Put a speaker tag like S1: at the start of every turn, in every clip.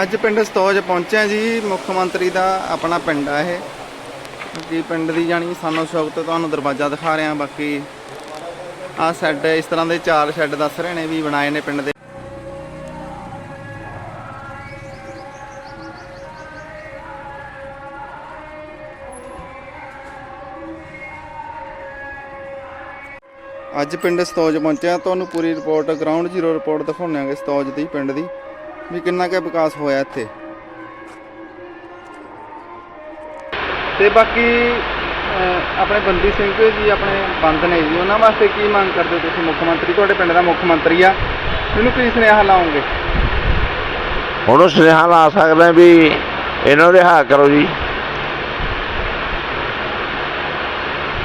S1: ਅੱਜ ਪਿੰਡ ਸਤੌਜ ਪਹੁੰਚਿਆ ਜੀ। ਮੁੱਖ ਮੰਤਰੀ ਦਾ ਆਪਣਾ ਪਿੰਡ ਆ ਇਹ। ਜੀ, ਪਿੰਡ ਦੀ ਜਾਣੀ ਸਾਨੂੰ ਸ਼ੌਕ ਤੋਂ ਤੁਹਾਨੂੰ ਦਰਵਾਜ਼ਾ ਦਿਖਾ ਰਿਹਾ ਬਾਕੀ ਆਹ ਸ਼ੈੱਡ ਇਸ ਤਰ੍ਹਾਂ ਦੇ ਚਾਰ ਸ਼ੈੱਡ ਦੱਸ ਰਹੇ ਨੇ ਵੀ ਬਣਾਏ ਨੇ ਪਿੰਡ ਦੇ। ਅੱਜ ਪਿੰਡ ਸਤੌਜ ਪਹੁੰਚਿਆ ਤੁਹਾਨੂੰ ਪੂਰੀ ਰਿਪੋਰਟ ਗਰਾਊਂਡ ਜ਼ੀਰੋ ਰਿਪੋਰਟ ਦਿਖਾਉਣਾਂਗੇ ਸਤੌਜ ਦੀ, ਪਿੰਡ ਦੀ। ਵੀ ਕਿੰਨਾ ਕੁ ਵਿਕਾਸ ਹੋਇਆ ਇੱਥੇ? ਤੇ ਬਾਕੀ ਅਹ, ਆਪਣੇ ਬੰਦੀ ਸਿੰਘ ਜੀ ਆਪਣੇ ਬੰਦ ਨੇ ਜੀ ਉਹਨਾਂ ਵਾਸਤੇ ਕੀ ਮੰਗ ਕਰਦੇ ਹੋ ਤੁਸੀਂ ਮੁੱਖ ਮੰਤਰੀ? ਤੁਹਾਡੇ ਪਿੰਡ ਦਾ ਮੁੱਖ ਮੰਤਰੀ ਆ। ਇਹਨੂੰ ਕੀ ਸੁਨੇਹਾ ਲਾਉਂਗੇ
S2: ਹੁਣ ਉਹ ਸੁਨੇਹਾ ਲਾ ਸਕਦੇ ਹਾਂ ਵੀ ਇਹਨਾਂ ਨੂੰ ਰਿਹਾ ਕਰੋ ਜੀ।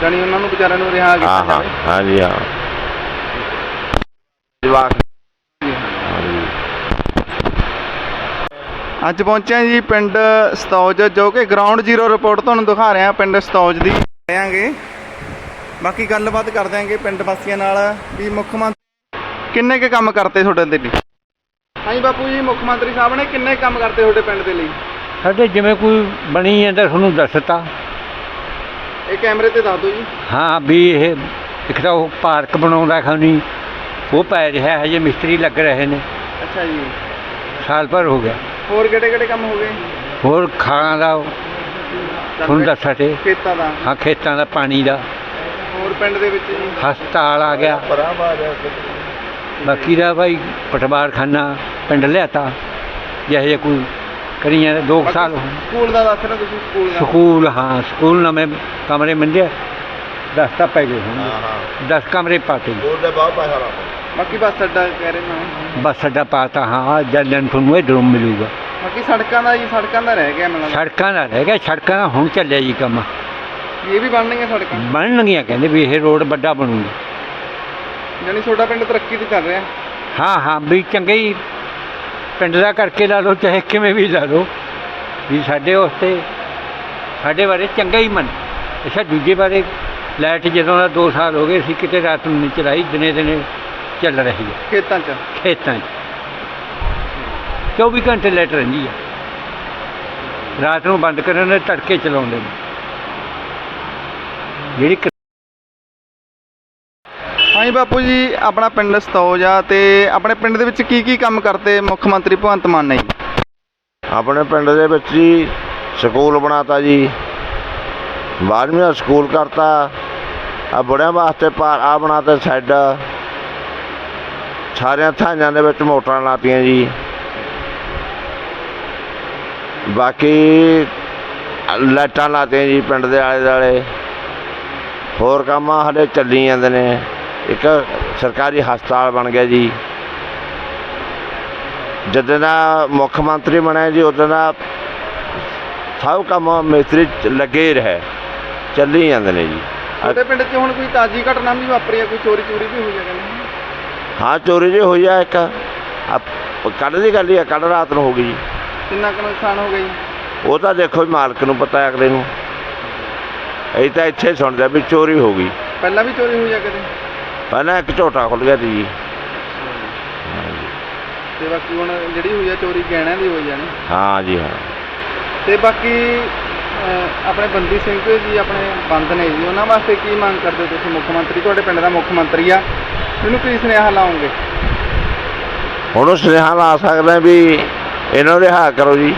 S1: ਜਾਣੀ ਉਹਨਾਂ ਨੂੰ ਵਿਚਾਰਿਆਂ ਨੂੰ ਰਿਹਾ
S2: ਹਾਂ
S1: ਕੀਤਾ
S2: ਹਾਂ
S1: ਜਾਵੇ।
S2: ਹਾਂਜੀ ਹਾਂ। ਜਵਾਕ
S1: ਅੱਜ ਪਹੁੰਚਿਆ ਜੀ ਪਿੰਡ ਸਤੌਜ ਜੋ ਕਿ ਗਰਾਊਂਡ ਜ਼ੀਰੋ ਰਿਪੋਰਟ ਤੁਹਾਨੂੰ ਦਿਖਾ ਰਹੇ ਪਿੰਡ ਸਤੌਜ ਦੀ। ਆਂਗੇ ਬਾਕੀ ਗੱਲਬਾਤ ਕਰ ਦਿਆਂਗੇ ਪਿੰਡ ਵਾਸੀਆਂ ਨਾਲ ਵੀ ਮੁੱਖ ਮੰਤਰੀ ਕਿੰਨੇ ਕੁ ਕੰਮ ਕਰਤੇ ਤੁਹਾਡੇ ਦੇ ਲਈ ਹਾਂਜੀ ਬਾਪੂ ਜੀ ਮੁੱਖ ਮੰਤਰੀ ਸਾਹਿਬ ਨੇ ਕਿੰਨੇ ਕੰਮ ਕਰਤੇ ਤੁਹਾਡੇ ਪਿੰਡ ਦੇ ਲਈ?
S3: ਸਾਡੇ ਜਿਵੇਂ ਕੋਈ ਬਣੀ ਹੈ ਤਾਂ ਤੁਹਾਨੂੰ ਦੱਸਤਾ।
S1: ਇਹ ਕੈਮਰੇ ਤੇ ਦੱਸ ਦਿਓ ਜੀ।
S3: ਹਾਂ ਵੀ ਇਹ ਇੱਕ ਤਾਂ ਉਹ ਪਾਰਕ ਬਣਾਉਂਦਾ ਖਾਣੀ ਉਹ ਪੈ ਰਿਹਾ ਹੈ ਹਜੇ ਮਿਸਤਰੀ ਲੱਗ ਰਹੇ ਨੇ।
S1: ਅੱਛਾ ਜੀ।
S3: ਸਾਲ ਭਰ ਹੋ ਗਿਆ।
S1: ਹੋਰ ਕਿਹੜੇ ਕਿਹੜੇ ਕੰਮ ਹੋ ਗਏ?
S3: ਹੋਰ ਖਾਣਾ ਦਾ ਤੁਹਾਨੂੰ ਦੱਸਾਂ ਤੇ।
S1: ਖੇਤਾਂ ਦਾ।
S3: ਹਾਂ ਖੇਤਾਂ ਦਾ ਪਾਣੀ ਦਾ।
S1: ਹੋਰ ਪਿੰਡ ਦੇ ਵਿੱਚ ਜੀ?
S3: ਹਸਪਤਾਲ ਆ ਗਿਆ। ਬਾਕੀ ਦਾ ਭਾਈ ਪਟਵਾਰ ਖਾਨਾ ਪਿੰਡ ਲਿਆਤਾ। ਜਿਹੇ ਜਿਹੇ ਕੋਈ ਕਰੀਆਂ ਦੋ ਕੁ ਸਾਲ ਹੋ ਗਏ।
S1: ਸਕੂਲ ਦਾ ਦੱਸ ਰਹੇ ਤੁਸੀਂ ਸਕੂਲ ਦਾ?
S3: ਸਕੂਲ ਹਾਂ ਸਕੂਲ ਨਵੇਂ ਕਮਰੇ ਮਿਲਦੇ ਦਸ ਤਾਂ ਪੈ ਗਏ ਹੁਣ।
S2: ਹਾਂ ਹਾਂ।
S3: 10 ਕਮਰੇ ਪਾਤੇ ਜੀ।
S2: ਉਹਦੇ ਬਹੁਤ ਪੈਸਾ ਲਾ
S1: ਬਾਕੀ ਬੱਸ ਅੱਡਾ ਕਹਿ ਰਹੇ ਨਾ
S3: ਬਸ ਅੱਡਾ ਪਾਤਾ ਹਾਂ ਜਲਨ ਤੁਹਾਨੂੰ ਡਰੂਮ ਮਿਲੂਗਾ।
S1: ਬਾਕੀ ਸੜਕਾਂ ਦਾ ਜੀ ਸੜਕਾਂ ਦਾ ਰਹਿ ਗਿਆ ਮੈਨੂੰ
S3: ਸੜਕਾਂ ਦਾ ਰਹਿ ਗਿਆ ਸੜਕਾਂ ਦਾ ਹੁਣ ਚੱਲਿਆ ਜੀ ਕੰਮ।
S1: ਇਹ ਵੀ ਬਣਨਗੀਆਂ ਸੜਕਾਂ?
S3: ਬਣਨਗੀਆਂ ਕਹਿੰਦੇ ਵੀ ਇਹ ਰੋਡ ਵੱਡਾ ਬਣੂਗਾ।
S1: ਜਾਣੀ ਤੁਹਾਡਾ ਪਿੰਡ ਤਰੱਕੀ ਤੇ ਚੱਲ ਰਿਹਾ?
S3: ਹਾਂ ਹਾਂ ਵੀ ਚੰਗੇ ਹੀ ਪਿੰਡ ਦਾ ਕਰਕੇ ਲਾ ਲਓ ਚਾਹੇ ਕਿਵੇਂ ਵੀ ਲਾ ਲਓ। ਵੀ ਸਾਡੇ ਵਾਸਤੇ ਸਾਡੇ ਬਾਰੇ ਚੰਗਾ ਹੀ ਮਨ। ਅੱਛਾ ਦੂਜੇ ਬਾਰੇ ਲਾਈਟ ਜਦੋਂ ਦਾ 2 ਸਾਲ ਹੋ ਗਏ ਸੀ ਕਿਤੇ ਰਾਤ ਨੂੰ ਨਹੀਂ ਚਲਾਈ ਦਿਨੇ ਦਿਨੇ ਚੱਲ ਰਹੀ ਹੈ।
S1: ਖੇਤਾਂ 'ਚ।
S3: ਖੇਤਾਂ 'ਚ। 24 ਘੰਟੇ ਲਾਈਟ ਰਹਿੰਦੀ ਹੈ। ਰਾਤ ਨੂੰ ਬੰਦ ਕਰਨ ਦੇ ਤੜਕੇ ਚਲਾਉਂਦੇ ਨੇ। ਜਿਹੜੀ
S1: ਹਾਂਜੀ ਬਾਪੂ ਜੀ ਆਪਣਾ ਪਿੰਡ ਸਤੌਜ ਆ ਤੇ ਆਪਣੇ ਪਿੰਡ ਦੇ ਵਿੱਚ ਕੀ ਕੀ ਕੰਮ ਕਰਤੇ ਮੁੱਖ ਮੰਤਰੀ ਭਗਵੰਤ ਮਾਨ ਨੇ ਜੀ?
S2: ਆਪਣੇ ਪਿੰਡ ਦੇ ਵਿੱਚ ਜੀ ਸਕੂਲ ਬਣਾਤਾ ਜੀ ਬਾਰਵੀਂ ਦਾ ਸਕੂਲ ਕਰਤਾ ਆ ਬੁੜਿਆਂ ਵਾਸਤੇ ਪਾ- ਆ ਬਣਾਤਾ ਸ਼ੈੱਡ। ਸਾਰਿਆਂ ਥਾਈਆਂ ਦੇ ਵਿੱਚ ਮੋਟਰਾਂ ਲਾਤੀਆਂ ਜੀ। ਬਾਕੀ ਲਾਈਟਾਂ ਲਾਤੀਆਂ ਜੀ ਪਿੰਡ ਦੇ ਆਲੇ ਦੁਆਲੇ। ਹੋਰ ਕੰਮ ਹਲੇ ਚੱਲੀ ਜਾਂਦੇ ਨੇ। ਇੱਕ ਸਰਕਾਰੀ ਹਸਪਤਾਲ ਬਣ ਗਿਆ ਜੀ। ਜਦੋਂ ਦਾ ਮੁੱਖ ਮੰਤਰੀ ਬਣਿਆ ਜੀ, ਉਦੋਂ ਦਾ ਸਭ ਕੰਮ ਮਿਸਤਰੀ ਲੱਗੇ ਹੀ ਰਹੇ। ਚੱਲੀ ਜਾਂਦੇ ਨੇ ਜੀ।
S1: ਤੁਹਾਡੇ ਪਿੰਡ 'ਚ ਹੁਣ ਕੋਈ ਤਾਜ਼ੀ ਘਟਨਾ ਵੀ ਵਾਪਰੀ ਆ, ਕੋਈ ਚੋਰੀ ਚੋਰੀ ਵੀ ਹੋਈ ਆ ਕਹਿੰਦੇ
S2: ਹਾਂ ਚੋਰੀ ਜੀ ਹੋਈ ਆ ਇੱਕ। ਕੱਲ ਦੀ ਗੱਲ ਹੀ ਆ ਕੱਲ ਰਾਤ ਨੂੰ ਹੋ ਗਈ ਜੀ।
S1: ਕਿੰਨਾ ਕੁ ਨੁਕਸਾਨ ਹੋ ਗਿਆ ਜੀ?
S2: ਉਹ ਤਾਂ ਦੇਖੋ ਜੀ ਮਾਲਕ ਨੂੰ ਪਤਾ ਹੈ ਅਗਲੇ ਨੂੰ। ਅਸੀਂ ਤਾਂ ਇੱਥੇ ਸੁਣਦੇ ਆ ਵੀ ਚੋਰੀ ਹੋ ਗਈ।
S1: ਪਹਿਲਾਂ ਵੀ ਚੋਰੀ ਹੋਈ ਆ ਕਦੇ?
S2: ਪਹਿਲਾਂ ਇੱਕ ਝੋਟਾ ਖੁੱਲ ਗਿਆ ਸੀ ਜੀ।
S1: ਤੇ ਬਾਕੀ ਹੁਣ ਜਿਹੜੀ ਹੋਈ ਆ ਚੋਰੀ ਗਹਿਣਿਆਂ ਦੀ ਹੋਈ ਆ ਨੇ?
S2: ਹਾਂ ਜੀ ਹਾਂ।
S1: ਤੇ ਬਾਕੀ ਅਹ, ਆਪਣੇ ਬੰਦੀ ਸਿੰਘ ਜੀ ਆਪਣੇ ਬੰਦ ਨੇ ਜੀ ਉਹਨਾਂ ਵਾਸਤੇ ਕੀ ਮੰਗ ਕਰਦੇ ਹੋ ਤੁਸੀਂ? ਮੁੱਖ ਮੰਤਰੀ ਤੁਹਾਡੇ ਪਿੰਡ ਦਾ ਮੁੱਖ ਮੰਤਰੀ ਆ। ਇਹਨੂੰ ਕੀ ਸੁਨੇਹਾ ਲਾਉਂਗੇ?
S2: ਹੁਣ ਉਹ ਸੁਨੇਹਾ ਲਾ ਸਕਦੇ ਹਾਂ ਵੀ ਇਹਨਾਂ ਨੂੰ ਰਿਹਾ ਕਰੋ ਜੀ।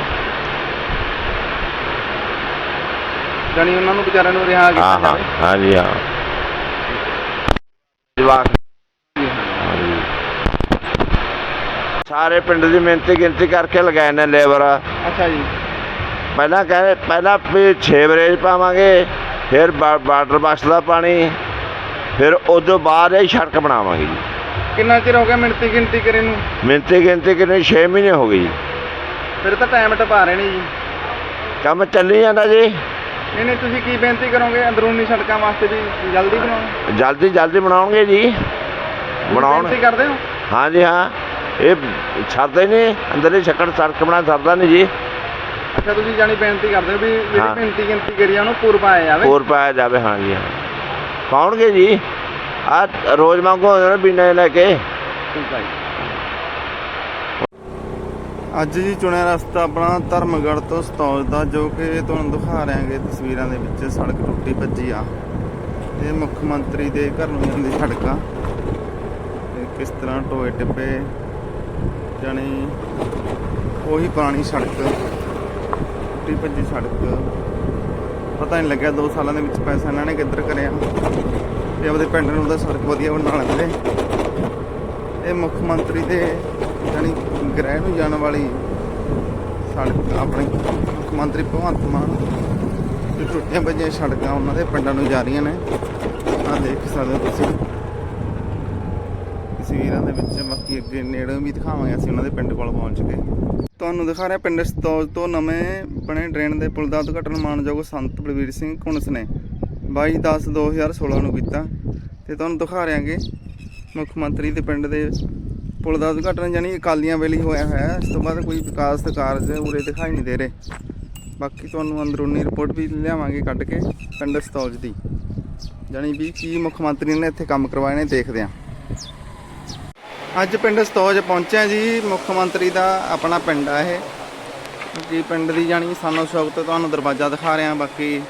S1: ਜਾਣੀ ਉਹਨਾਂ ਨੂੰ ਵਿਚਾਰਿਆਂ ਨੂੰ ਰਿਹਾ ਕੀਤਾ
S2: ਹਾਂ ਹਾਂ
S1: ਜਾਵੇ?
S2: ਹਾਂ ਜੀ ਹਾਂ। ਜਵਾਕ। ਸਾਰੇ ਪਿੰਡ ਦੀ ਮਿਹਨਤੀ ਗਿਣਤੀ ਕਰਕੇ ਲਗਾਏ ਨੇ ਲੇਬਰ।
S1: ਅੱਛਾ ਜੀ।
S2: ਪਹਿਲਾਂ ਕਹਿੰਦੇ ਪਹਿਲਾਂ ਵੀ 6 ਬਰੇਜ ਪਾਵਾਂਗੇ ਫਿਰ ਬਾ- ਵਾਟਰ ਬਾਕਸ ਦਾ ਪਾਣੀ ਫਿਰ ਉਸ ਤੋਂ ਬਾਅਦ ਇਹ ਸੜਕ ਬਣਾਵਾਂਗੇ ਜੀ।
S1: ਕਿੰਨਾ ਚਿਰ ਹੋ ਗਿਆ ਮਿਣਤੀ ਗਿਣਤੀ ਕਰੇ ਨੂੰ?
S2: ਮਿਹਨਤੀ ਗਿਣਤੀ ਕਿੰਨੇ 6 ਮਹੀਨੇ ਹੋ ਗਏ ਜੀ।
S1: ਫਿਰ ਤਾਂ ਟਾਈਮ ਟਪਾ ਰਹੇ ਨੇ ਜੀ।
S2: ਕੰਮ ਚੱਲੀ ਜਾਂਦਾ ਜੀ।
S1: ਨਹੀਂ ਨਹੀਂ ਤੁਸੀਂ ਕੀ ਬੇਨਤੀ ਕਰੋਗੇ ਅੰਦਰੂਨੀ ਸੜਕਾਂ ਵਾਸਤੇ ਵੀ ਜਲਦੀ ਬਣਾਉਣ?
S2: ਜਲਦੀ ਜਲਦੀ ਬਣਾਉਣਗੇ ਜੀ। ਬਣਾਉਣ
S1: ਬੇਨਤੀ ਕਰਦੇ ਹੋ?
S2: ਹਾਂਜੀ ਹਾਂ। ਇਹ ਸਰਦਾ ਹੀ ਨਹੀਂ ਅੰਦਰਲੀ ਛੱਕੜ ਸੜਕ ਬਣਾ ਸਰਦਾ ਨਹੀਂ ਜੀ।
S1: ਅੱਛਾ ਤੁਸੀਂ ਜਾਣੀ ਬੇਨਤੀ ਕਰਦੇ ਹੋ ਵੀ ਜਿਹੜੀ
S2: ਹਾਂ।
S1: ਬੇਨਤੀ ਗਿਣਤੀ ਕਰੀ ਆ ਉਹਨੂੰ ਪੂਰ ਪਾਇਆ ਜਾਵੇ।
S2: ਹੋਰ ਪਾਇਆ ਜਾਵੇ ਹਾਂਜੀ ਹਾਂ। ਪਾਉਣਗੇ ਜੀ। ਆ ਰੋਜ਼ ਮੰਗੋ ਬਿਨਾਂ ਲੈ ਕੇ।
S1: ਠੀਕ ਹੈ ਜੀ। ਅੱਜ ਜੀ ਚੁਣਿਆ ਰਸਤਾ ਆਪਣਾ ਧਰਮਗੜ੍ਹ ਤੋਂ ਸਤੌਜ ਦਾ ਜੋ ਕਿ ਤੁਹਾਨੂੰ ਦਿਖਾ ਰਹੇ ਹਾਂਗੇ ਤਸਵੀਰਾਂ ਦੇ ਵਿੱਚ ਸੜਕ ਟੁੱਟੀ ਭੱਜੀ ਆ। ਇਹ ਮੁੱਖ ਮੰਤਰੀ ਦੇ ਘਰ ਨੂੰ ਜਾਂਦੀ ਸੜਕ ਆ। ਤੇ ਕਿਸ ਤਰ੍ਹਾਂ ਟੋਏ ਟਿੱਬੇ ਜਾਣੀ ਉਹੀ ਪੁਰਾਣੀ ਸੜਕ ਟੁੱਟੀ ਭੱਜੀ ਸੜਕ। ਪਤਾ ਨਹੀਂ ਲੱਗਿਆ 2 ਸਾਲਾਂ ਦੇ ਵਿੱਚ ਪੈਸਾ ਇਹਨਾਂ ਨੇ ਕਿੱਧਰ ਕਰਿਆ। ਤੇ ਆਪਦੇ ਪਿੰਡ ਨੂੰ ਤਾਂ ਸੜਕ ਵਧੀਆ ਬਣਾ ਲੈਂਦੇ ਇਹ ਮੁੱਖ ਮੰਤਰੀ ਦੇ ਜਾਣੀ ਗ੍ਰਹਿ ਨੂੰ ਜਾਣ ਵਾਲੀ ਸੜਕ, ਆਪਣੇ ਮੁੱਖ ਮੰਤਰੀ ਭਗਵੰਤ ਮਾਨ ਤੇ ਟੁੱਟੀਆਂ ਭੱਜੀਆਂ ਸੜਕਾਂ ਉਹਨਾਂ ਦੇ ਪਿੰਡਾਂ ਨੂੰ ਜਾ ਰਹੀਆਂ ਨੇ। ਆ ਦੇਖ ਸਕਦੇ ਹੋ ਤੁਸੀਂ। ਤਸਵੀਰਾਂ ਦੇ ਵਿੱਚ ਬਾਕੀ ਅੱਗੇ ਨੇੜੇ ਵੀ ਦਿਖਾਵਾਂਗੇ ਅਸੀਂ ਉਹਨਾਂ ਦੇ ਪਿੰਡ ਕੋਲ ਪਹੁੰਚ ਕੇ। ਤੁਹਾਨੂੰ ਦਿਖਾ ਰਿਹਾ ਪਿੰਡ ਸਤੌਜ ਤੋਂ ਨਵੇਂ ਬਣੇ ਡਰੇਨ ਦੇ ਪੁਲ ਦਾ ਉਦਘਾਟਨ ਮਾਨਯੋਗ ਸੰਤ ਬਲਵੀਰ ਸਿੰਘ ਕੁਣਸ ਨੇ। 22/10/2016 ਨੂੰ ਕੀਤਾ। ਤੇ ਤੁਹਾਨੂੰ ਦਿਖਾ ਰਿਹਾਂਗੇ ਮੁੱਖ ਮੰਤਰੀ ਦੇ ਪਿੰਡ ਦੇ ਪੁਲ ਦਾ ਉਦਘਾਟਨ ਜਾਨੀ ਅਕਾਲੀਆਂ ਵੇਲੇ ਹੋਇਆ ਹੋਇਆ ਇਸ ਤੋਂ ਬਾਅਦ ਕੋਈ ਵਿਕਾਸ ਦੇ ਕਾਰਜ ਉਰੇ ਦਿਖਾਈ ਨਹੀਂ ਦੇ ਰਹੇ। ਬਾਕੀ ਤੁਹਾਨੂੰ ਅੰਦਰੂਨੀ ਰਿਪੋਰਟ ਵੀ ਲਿਆਵਾਂਗੇ ਕੱਢ ਕੇ ਪਿੰਡ ਸਤੌਜ ਦੀ। ਜਾਨੀ ਵੀ ਕੀ ਮੁੱਖ ਮੰਤਰੀ ਨੇ ਇੱਥੇ ਕੰਮ ਕਰਵਾਏ ਨੇ ਦੇਖਦੇ ਹਾਂ। ਅੱਜ ਪਿੰਡ ਸਤੌਜ ਪਹੁੰਚਿਆ ਜੀ। ਮੁੱਖ ਮੰਤਰੀ ਦਾ ਆਪਣਾ ਪਿੰਡ ਆ ਇਹ। ਕਿ ਪਿੰਡ ਦੀ ਜਾਨੀ ਸਾਨੂੰ ਸ਼ੌਕ ਤੋਂ ਤੁਹਾਨੂੰ ਦਰਵਾਜ਼ਾ ਦਿਖਾ ਰਿਹਾ, ਬਾਕੀ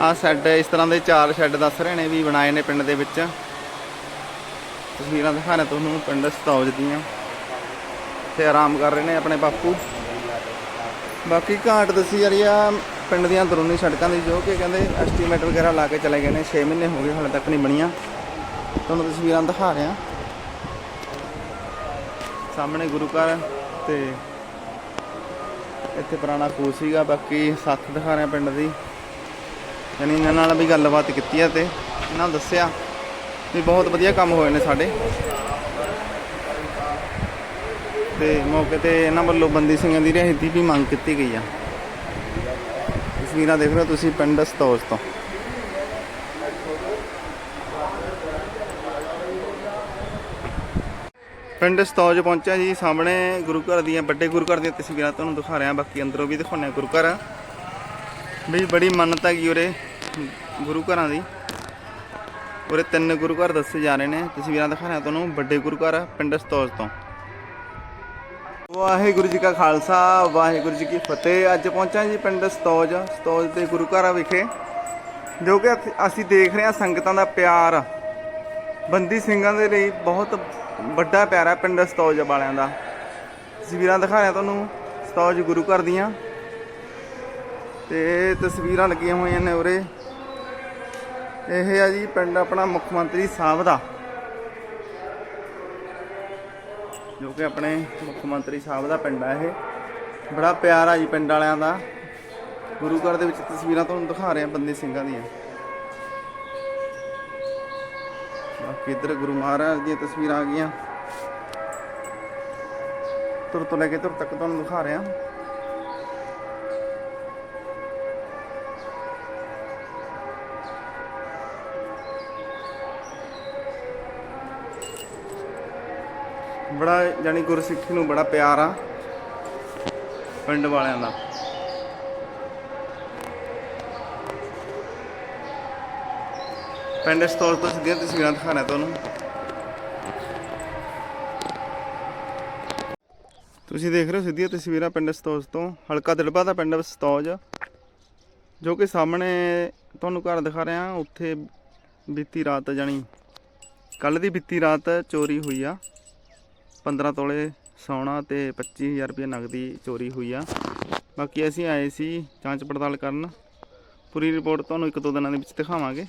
S1: ਆਹ ਸ਼ੈੱਡ, ਇਸ ਤਰ੍ਹਾਂ ਦੇ ਚਾਰ ਸ਼ੈੱਡ ਦੱਸ ਰਹੇ ਨੇ ਵੀ ਬਣਾਏ ਨੇ ਪਿੰਡ ਦੇ ਵਿੱਚ। ਤਸਵੀਰਾਂ ਦਿਖਾ ਰਿਹਾ ਤੁਹਾਨੂੰ ਪਿੰਡ ਸਤੌਜ ਦੀਆਂ। ਤੇ ਆਰਾਮ ਕਰ ਰਹੇ ਨੇ ਆਪਣੇ ਬਾਪੂ। ਬਾਕੀ ਘਾਟ ਦੱਸੀ ਜਾ ਰਹੀ ਆ, ਪਿੰਡ ਦੀਆਂ ਅੰਦਰੂਨੀ ਸੜਕਾਂ ਦੀ, ਜੋ ਕਿ ਕਹਿੰਦੇ ਐਸਟੀਮੇਟ ਵਗੈਰਾ ਲਾ ਕੇ ਚਲੇ ਗਏ ਨੇ। 6 ਮਹੀਨੇ ਹੋ ਗਏ, ਹਾਲੇ ਤੱਕ ਨਹੀਂ ਬਣੀਆਂ। ਤੁਹਾਨੂੰ ਤਸਵੀਰਾਂ ਦਿਖਾ ਰਿਹਾ। ਸਾਹਮਣੇ ਗੁਰੂ ਘਰ ਤੇ ਇੱਥੇ ਪੁਰਾਣਾ ਖੂਹ ਸੀਗਾ, ਬਾਕੀ ਸੱਥ ਦਿਖਾ ਰਿਹਾ ਪਿੰਡ ਦੀ। ਯਾਨੀ ਇਹਨਾਂ ਨਾਲ ਵੀ ਗੱਲਬਾਤ ਕੀਤੀ ਆ ਤੇ ਇਹਨਾਂ ਨੇ ਦੱਸਿਆ ਵੀ ਬਹੁਤ ਵਧੀਆ ਕੰਮ ਹੋਏ ਨੇ ਸਾਡੇ। ਤੇ ਮੌਕੇ ਤੇ ਇਹਨਾਂ ਵੱਲੋਂ ਬੰਦੀ ਸਿੰਘਾਂ ਦੀ ਰਿਹਾਈ ਦੀ ਵੀ ਮੰਗ ਕੀਤੀ ਗਈ ਆ। ਤਸਵੀਰਾਂ ਦੇਖ ਰਹੇ ਹੋ ਤੁਸੀਂ ਪਿੰਡ ਸਤੌਜ ਤੋਂ। ਪਿੰਡ ਸਤੌਜ ਪਹੁੰਚਿਆ ਜੀ, ਸਾਹਮਣੇ ਗੁਰੂ ਘਰ ਦੀਆਂ, ਵੱਡੇ ਗੁਰੂ ਘਰ ਦੀਆਂ ਤਸਵੀਰਾਂ ਤੁਹਾਨੂੰ ਦਿਖਾ ਰਿਹਾ, ਬਾਕੀ ਅੰਦਰੋਂ ਵੀ ਦਿਖਾਉਂਦੇ ਹਾਂ ਗੁਰੂ ਘਰ। ਵੀ ਬੜੀ ਮੰਨਤਾ ਹੈਗੀ ਉਰੇ, ਗੁਰੂ ਘਰਾਂ ਦੀ। ਉਰੇ ਤਿੰਨ ਗੁਰੂ ਘਰ ਦੱਸੇ ਜਾ ਰਹੇ ਨੇ, ਤਸਵੀਰਾਂ ਦਿਖਾ ਰਿਹਾ ਤੁਹਾਨੂੰ, ਵੱਡੇ ਗੁਰੂ ਘਰ, ਪਿੰਡ ਸਤੌਜ ਤੋਂ। ਵਾਹਿਗੁਰੂ ਜੀ ਕਾ ਖਾਲਸਾ, ਵਾਹਿਗੁਰੂ ਜੀ ਕੀ ਫਤਿਹ। ਅੱਜ ਪਹੁੰਚਾਂ ਜੀ ਪਿੰਡ ਸਤੌਜ ਸਤੌਜ ਦੇ ਗੁਰੂ ਘਰ ਵਿਖੇ, ਜੋ ਕਿ ਅਸੀਂ ਦੇਖ ਰਹੇ ਹਾਂ ਸੰਗਤਾਂ ਦਾ ਪਿਆਰ। ਬੰਦੀ ਸਿੰਘਾਂ ਦੇ ਲਈ ਬਹੁਤ ਵੱਡਾ ਪਿਆਰ ਹੈ ਪਿੰਡ ਸਤੌਜ ਵਾਲਿਆਂ ਦਾ। ਤਸਵੀਰਾਂ ਦਿਖਾ ਰਿਹਾ ਤੁਹਾਨੂੰ, ਸਤੌਜ ਗੁਰੂ ਘਰ ਦੀਆਂ। ਤੇ ਤਸਵੀਰਾਂ ਲੱਗੀਆਂ ਹੋਈਆਂ ਨੇ ਉਰੇ। ਇਹ ਆ ਜੀ ਪਿੰਡ ਆਪਣਾ ਮੁੱਖ ਮੰਤਰੀ ਸਾਹਿਬ ਦਾ। ਜੋ ਕਿ ਆਪਣੇ ਮੁੱਖ ਮੰਤਰੀ ਸਾਹਿਬ ਦਾ ਪਿੰਡ ਆ ਇਹ। ਬੜਾ ਪਿਆਰ ਆ ਜੀ ਪਿੰਡ ਵਾਲਿਆਂ ਦਾ। ਗੁਰੂ ਘਰ ਦੇ ਵਿੱਚ ਤਸਵੀਰਾਂ ਤੁਹਾਨੂੰ ਦਿਖਾ ਰਹੇ ਆ ਬੰਦੀ ਸਿੰਘਾਂ ਦੀਆਂ। ਬਾਕੀ ਇੱਧਰ ਗੁਰੂ ਮਹਾਰਾਜ ਦੀਆਂ ਤਸਵੀਰਾਂ ਆ ਗਈਆਂ। ਤੁਰ ਤੋਂ ਲੈ ਕੇ ਤੁਰ ਤੱਕ ਤੁਹਾਨੂੰ ਦਿਖਾ ਰਿਹਾ। ਬੜਾ ਜਾਨੀ ਗੁਰਸਿੱਖੀ ਨੂੰ ਬੜਾ ਪਿਆਰ ਆ, ਪਿੰਡ ਵਾਲਿਆਂ ਦਾ। ਪਿੰਡ ਸਟੋਰ ਤੋਂ ਸਿੱਧੀਆਂ ਤਸਵੀਰਾਂ ਦਿਖਾਣਾ ਤੁਹਾਨੂੰ। ਤੁਸੀਂ ਦੇਖ ਰਹੇ ਹੋ ਸਿੱਧੀਆਂ ਤਸਵੀਰਾਂ ਪਿੰਡ ਸਤੌਜ ਤੋਂ, ਹਲਕਾ ਦਿਲਬਾ ਦਾ ਪਿੰਡ ਸਤੌਜ, ਜੋ ਕਿ ਸਾਹਮਣੇ ਤੁਹਾਨੂੰ ਘਰ ਦਿਖਾ ਰਿਹਾ, ਉੱਥੇ ਬੀਤੀ ਰਾਤ ਜਾਣੀ ਕੱਲ ਦੀ ਬੀਤੀ ਰਾਤ ਚੋਰੀ ਹੋਈ ਆ। 15 ਤੋਲੇ ਸੋਨਾ ਤੇ 25000 ਰੁਪਏ ਨਗਦੀ ਚੋਰੀ ਹੋਈ ਆ। ਬਾਕੀ ਅਸੀਂ ਆਏ ਸੀ ਜਾਂਚ ਪੜਤਾਲ ਕਰਨ। ਪੂਰੀ ਰਿਪੋਰਟ ਤੁਹਾਨੂੰ ਇੱਕ ਦੋ ਦਿਨਾਂ ਦੇ ਵਿੱਚ ਦਿਖਾਵਾਂਗੇ।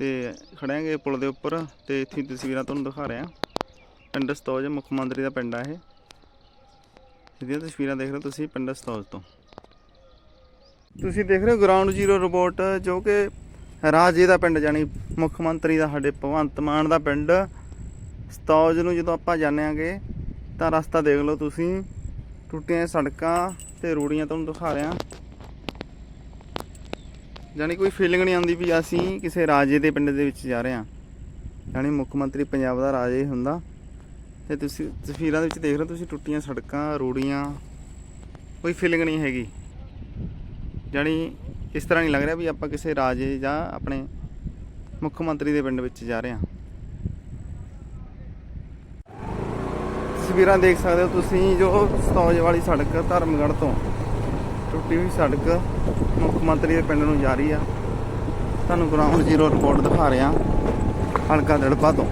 S1: ਤੇ ਖੜਾਂਗੇ ਪੁਲ ਦੇ ਉੱਪਰ ਤੇ ਇੱਥੇ ਤਸਵੀਰਾਂ ਤੁਹਾਨੂੰ ਦਿਖਾ ਰਿਹਾ ਪਿੰਡ ਸਤੌਜ ਮੁੱਖ ਮੰਤਰੀ ਦਾ ਪਿੰਡ ਆ ਇਹ। ਸਿੱਧੀਆਂ ਤਸਵੀਰਾਂ ਦੇਖ ਰਹੇ ਹੋ ਤੁਸੀਂ ਪਿੰਡ ਸਤੌਜ ਤੋਂ। ਤੁਸੀਂ ਦੇਖ ਰਹੇ ਹੋ ਗਰਾਊਂਡ ਜ਼ੀਰੋ ਰਿਪੋਰਟ ਜੋ ਕਿ ਰਾਜੇ ਦਾ ਪਿੰਡ ਜਾਨੀ ਮੁੱਖ ਮੰਤਰੀ ਦਾ, ਸਾਡੇ ਭਗਵੰਤ ਮਾਨ ਦਾ ਪਿੰਡ। ਸਤੌਜ ਨੂੰ ਜਦੋਂ ਆਪਾਂ ਜਾਂਦੇ ਆਂਗੇ ਤਾਂ ਰਸਤਾ ਦੇਖ ਲਓ ਤੁਸੀਂ। ਟੁੱਟੀਆਂ ਸੜਕਾਂ ਤੇ ਰੂੜੀਆਂ ਤੁਹਾਨੂੰ ਦਿਖਾ ਰਿਹਾ ਜਾਨੀ ਕੋਈ ਫੀਲਿੰਗ ਨਹੀਂ ਆਉਂਦੀ ਵੀ ਅਸੀਂ ਕਿਸੇ ਰਾਜੇ ਦੇ ਪਿੰਡ ਦੇ ਵਿੱਚ ਜਾ ਰਹੇ ਹਾਂ। ਜਾਨੀ ਮੁੱਖ ਮੰਤਰੀ ਪੰਜਾਬ ਦਾ ਰਾਜੇ ਹੁੰਦਾ। ਤੇ ਤੁਸੀਂ ਤਸਵੀਰਾਂ ਦੇ ਵਿੱਚ ਦੇਖ ਰਹੇ ਹੋ, ਤੁਸੀਂ ਟੁੱਟੀਆਂ ਸੜਕਾਂ, ਰੂੜੀਆਂ, ਕੋਈ ਫੀਲਿੰਗ ਨਹੀਂ ਹੈਗੀ। ਜਾਨੀ ਇਸ ਤਰ੍ਹਾਂ ਨਹੀਂ ਲੱਗ ਰਿਹਾ ਵੀ ਆਪਾਂ ਕਿਸੇ ਰਾਜੇ ਜਾਂ ਆਪਣੇ ਮੁੱਖ ਮੰਤਰੀ ਦੇ ਪਿੰਡ ਵਿੱਚ ਜਾ ਰਹੇ ਹਾਂ। ਤਸਵੀਰਾਂ ਦੇਖ ਸਕਦੇ ਹੋ ਤੁਸੀਂ ਜੋ ਸਤੌਜ ਵਾਲੀ ਸੜਕ ਧਰਮਗੜ੍ਹ ਤੋਂ। ਟੁੱਟੀ ਹੋਈ ਸੜਕ ਮੁੱਖ ਮੰਤਰੀ ਦੇ ਪਿੰਡ ਨੂੰ ਜਾ ਰਹੀ ਆ। ਤੁਹਾਨੂੰ ਗਰਾਊਂਡ ਜ਼ੀਰੋ ਰਿਪੋਰਟ ਦਿਖਾ ਰਿਹਾ। ਹਲਕਾ ਦੜਪਾ ਤੋਂ।